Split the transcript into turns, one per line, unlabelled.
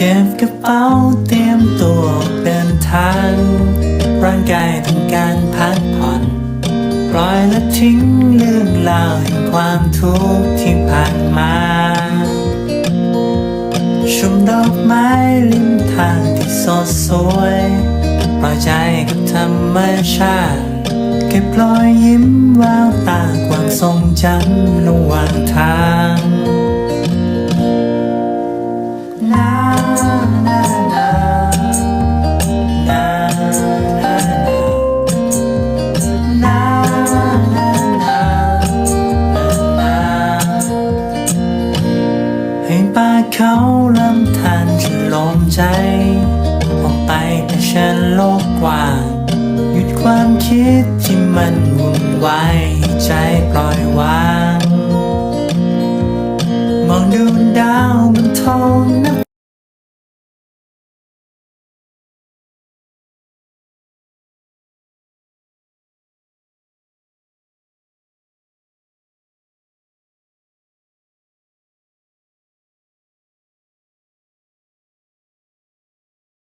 เก็บกระเป๋าเตรียมตัวเดินทาง ร่างกายต้องการพักผ่อนปล่อยและทิ้งเรื่องราวแห่งความทุกข์ที่ผ่านมาชมดอกไม้ริมทางที่สดสวยปล่อยใจกับธรรมชาติเก็บรอยยิ้มแววตาความทรงจำระหว่างทาง ป่าเขาลำธารจะลมใจ ออกไปเผชิญโลกกว้างหยุดความคิดที่มันวุ่นวายใจปล่อยวาง